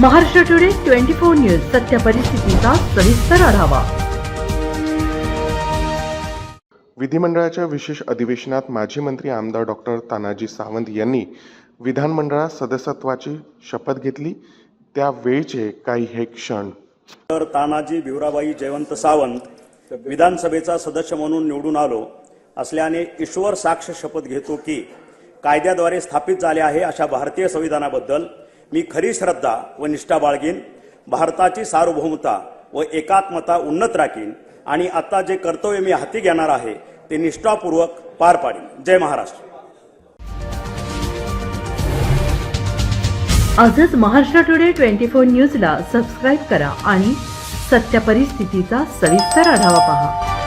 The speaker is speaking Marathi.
Maharashtra today twenty four news सत्य परिस्थितीचा सविस्तर आढावा. विधिमंडळाच्या विशेष अधिवेशनात माजी मंत्री आमदार डॉक्टर तानाजी सावंत यांनी विधानमंडळात सदस्यत्वाची शपथ घेतली. त्यावेळचे काही हे क्षण. तर तानाजी भिवराबाई जयवंत सावंत विधानसभेचा सदस्य म्हणून निवडून आलो. असल्याने ईश्वर साक्ष शपथ घेतो की कायद्याद्वारे स्थापित झाले आहे अशा भारतीय संविधानाबद्दल मी खरी श्रद्धा व निष्ठा बाळगीन भारताची सार्वभौमता व एकात्मता उन्नत राखीन आणि आता जे कर्तव्य मी हाती घेणार आहे ते निष्ठापूर्वक पार पाडीन. जय महाराष्ट्र. आजच महाराष्ट्र टुडे ट्वेंटी फोर न्यूजला सबस्क्राईब करा आणि सत्य परिस्थितीचा सविस्तर आढावा पहा.